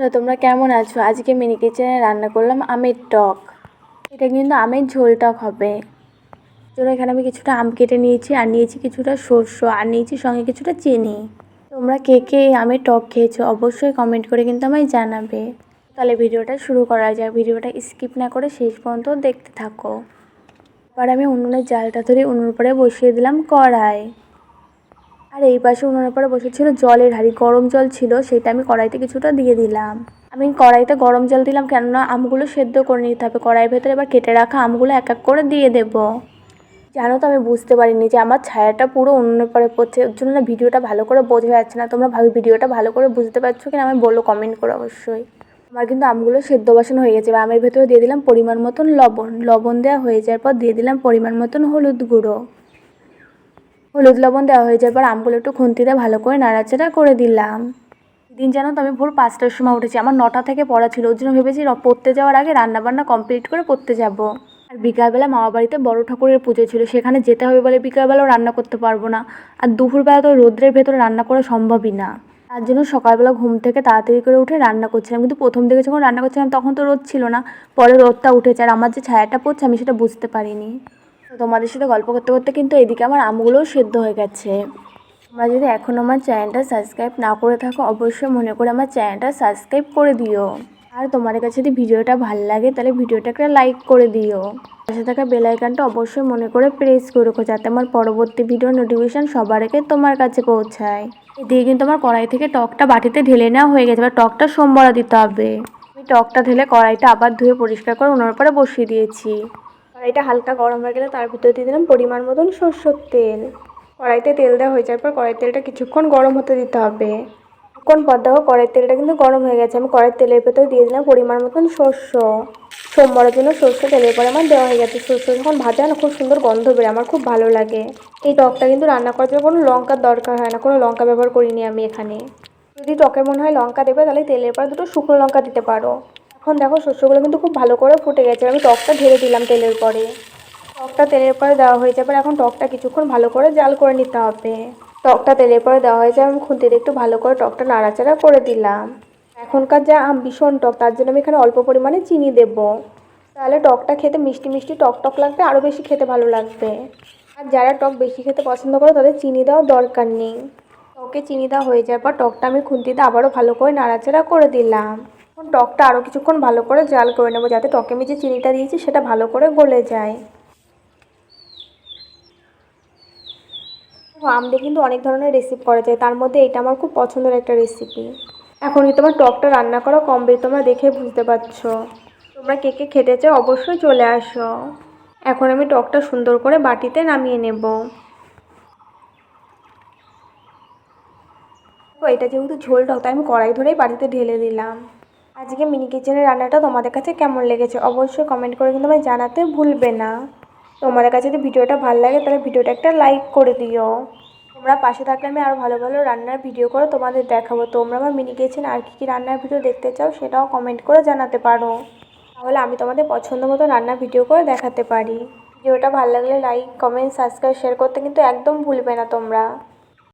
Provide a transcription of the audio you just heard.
বন্ধুরা, তোমরা কেমন আছো? আজকে মিনি কিচেনে রান্না করলাম আমের টক। এটা কিন্তু আমের ঝোল টক হবে। জন্য এখানে আমি কিছুটা আম কেটে নিয়েছি, আর নিয়েছি কিছুটা শস্য আর নিয়েছি সঙ্গে কিছুটা চিনি। তোমরা কে কে আমের টক খেয়েছো অবশ্যই কমেন্ট করে কিন্তু আমায় জানাবে। তাহলে ভিডিওটা শুরু করা যাক। ভিডিওটা স্কিপ না করে শেষ পর্যন্ত দেখতে থাকো। এবার আমি উনুনের জালটা ধরে উনুন পরে বসিয়ে দিলাম কড়াই। আর এই পাশে উনুনের পরে বসেছিল জলের হাঁড়ি, গরম জল ছিল, সেটা আমি কড়াইতে কিছুটা দিয়ে দিলাম। আমি কড়াইতে গরম জল দিলাম কেননা আমগুলো সেদ্ধ করে নিতে হবে। কড়াইয়ের ভেতরে এবার কেটে রাখা আমগুলো এক এক করে দিয়ে দেব। জানো তো, আমি বুঝতে পারিনি যে আমার ছায়াটা পুরো উনুনের পরে পড়ছে। ওর জন্য না ভিডিওটা ভালো করে বোঝা যাচ্ছে না। তোমরা ভাবি ভিডিওটা ভালো করে বুঝতে পারছ কিনা আমি বলো কমেন্ট করো অবশ্যই। আমার কিন্তু আমগুলো সেদ্ধ বাসন হয়ে গেছে। এবার আমের ভেতরে দিয়ে দিলাম পরিমাণ মতন লবণ। লবণ দেওয়া হয়ে যাওয়ার পর দিয়ে দিলাম পরিমাণ মতন হলুদ গুঁড়ো। হলুদ লবণ দেওয়া হয়ে যাওয়ার আমগুলো একটু খুন্তিতে ভালো করে নাড়াচাড়া করে দিলাম। দিন জানো তো আমি ভোর পাঁচটার সময় উঠেছি, আমার নটা থেকে পড়া ছিল ওর জন্য ভেবেছি পড়তে যাওয়ার আগে রান্নাবান্না কমপ্লিট করে পড়তে যাব। আর বিকালবেলা মামা বাড়িতে বড় ঠাকুরের পুজো ছিল, সেখানে যেতে হবে বলে বিকালবেলাও রান্না করতে পারব না। আর দুপুরবেলা তো রোদ্রের ভেতরে রান্না করা সম্ভবই না। তার জন্য সকালবেলা ঘুম থেকে তাড়াতাড়ি করে উঠে রান্না করছিলাম, কিন্তু প্রথম দিকে যখন রান্না করছিলাম তখন তো রোদ ছিল না, পরে রোদটা উঠেছে, আর আমার যে ছায়াটা পড়ছে আমি সেটা বুঝতে পারিনি। তো তোমাদের সাথে গল্প করতে করতে কিন্তু এদিকে আমার আমগুলোও সেদ্ধ হয়ে গেছে। তোমরা যদি এখন আমার চ্যানেলটা সাবস্ক্রাইব না করে থাকো, অবশ্যই মনে করে আমার চ্যানেলটা সাবস্ক্রাইব করে দিও। আর তোমাদের কাছে যদি ভিডিওটা ভালো লাগে, তাহলে ভিডিওটা একটা লাইক করে দিও। পাশে থাকা বেল আইকনটা অবশ্যই মনে করে প্রেস করে রেখো, যাতে আমার পরবর্তী ভিডিও নোটিফিকেশান সবার আগে তোমার কাছে পৌঁছায়। এদিকে কিন্তু আমার কড়াই থেকে টকটা বাটিতে ঢেলে নেওয়া হয়ে গেছে, এবার টকটা সোমবারা দিতে হবে। আমি টকটা ঢেলে কড়াইটা আবার ধুয়ে পরিষ্কার করে ওনার পরে বসিয়ে দিয়েছি। কড়াইটা হালকা গরম হয়ে গেলে তার ভিতরে দিয়ে দিলাম পরিমাণ মতন সর্ষের তেল। কড়াইতে তেল দেওয়া হয়ে যাওয়ার পর কড়াই তেলটা কিছুক্ষণ গরম হতে দিতে হবে। কিছুক্ষণ পর দেখো, কড়াইয়ের তেলটা কিন্তু গরম হয়ে গেছে। আমি কড়াইয়ের তেলের ভেতরে দিয়ে দিলাম পরিমাণ মতন শস্য সোমবারের জন্য সর্ষে তেলের পরে আমার দেওয়া হয়ে গেছে সর্ষে যখন ভাজা না, খুব সুন্দর গন্ধ বেরোয়, আমার খুব ভালো লাগে। এই টকটা কিন্তু রান্না করার জন্য কোনো লঙ্কার দরকার হয় না, কোনো লঙ্কা ব্যবহার করিনি আমি এখানে। যদি টকে মনে হয় লঙ্কা দেবে, তাহলে তেলের পরে দুটো শুকনো লঙ্কা দিতে পারো। এখন দেখো শস্যগুলো কিন্তু খুব ভালো করে ফুটে গেছে। আমি টকটা ঢেলে দিলাম তেলের পরে। টকটা তেলের পরে দেওয়া হয়ে যাবে এখন টকটা কিছুক্ষণ ভালো করে জাল করে নিতে হবে। টকটা তেলের পরে দেওয়া হয়েছে, আমি খুন্তিতে একটু ভালো করে টকটা নাড়াচাড়া করে দিলাম। এখনকার যা আম, ভীষণ টক, তার জন্য আমি এখানে অল্প পরিমাণে চিনি দেব। তাহলে টকটা খেতে মিষ্টি মিষ্টি টক টক লাগবে, আরও বেশি খেতে ভালো লাগবে। আর যারা টক বেশি খেতে পছন্দ করে, তাদের চিনি দেওয়ার দরকার নেই। টকে চিনি দেওয়া হয়ে যাওয়ার পর টকটা আমি খুন্তিতে আবারও ভালো করে নাড়াচাড়া করে দিলাম। এখন টকটা আরও কিছুক্ষণ ভালো করে জাল করে নেব যাতে টকে আমি যে চিনিটা দিয়েছি সেটা ভালো করে গলে যায়। আম দিয়ে কিন্তু অনেক ধরনের রেসিপি করা যায়, তার মধ্যে এটা আমার খুব পছন্দের একটা রেসিপি এখন কি তোমার টকটা রান্না করা কমপ্লিট তোমরা দেখে বুঝতে পারছ। তোমরা কে কে খেতে চাও অবশ্যই চলে আসো। এখন আমি টকটা সুন্দর করে বাটিতে নামিয়ে নেব। দেখো, এটা যেহেতু ঝোল টক তাই আমি কড়াই ধরেই বাড়িতে ঢেলে দিলাম। আজকে মিনি কিচেনের রান্নাটা তোমাদের কাছে কেমন লেগেছে অবশ্যই কমেন্ট করে কিন্তু আমায় জানাতে ভুলবে না। তোমাদের কাছে যদি ভিডিওটা ভালো লাগে তাহলে ভিডিওটা একটা লাইক করে দিও। তোমরা পাশে থাকলে আমি আরও ভালো ভালো রান্নার ভিডিও করে তোমাদের দেখাবো। তোমরা আমার মিনি কিচেন আর কী কী রান্নার ভিডিও দেখতে চাও সেটাও কমেন্ট করে জানাতে পারো। তাহলে আমি তোমাদের পছন্দ মতো রান্নার ভিডিও করে দেখাতে পারি। ভিডিওটা ভালো লাগলে লাইক কমেন্ট সাবস্ক্রাইব শেয়ার করতে কিন্তু একদম ভুলবে না তোমরা।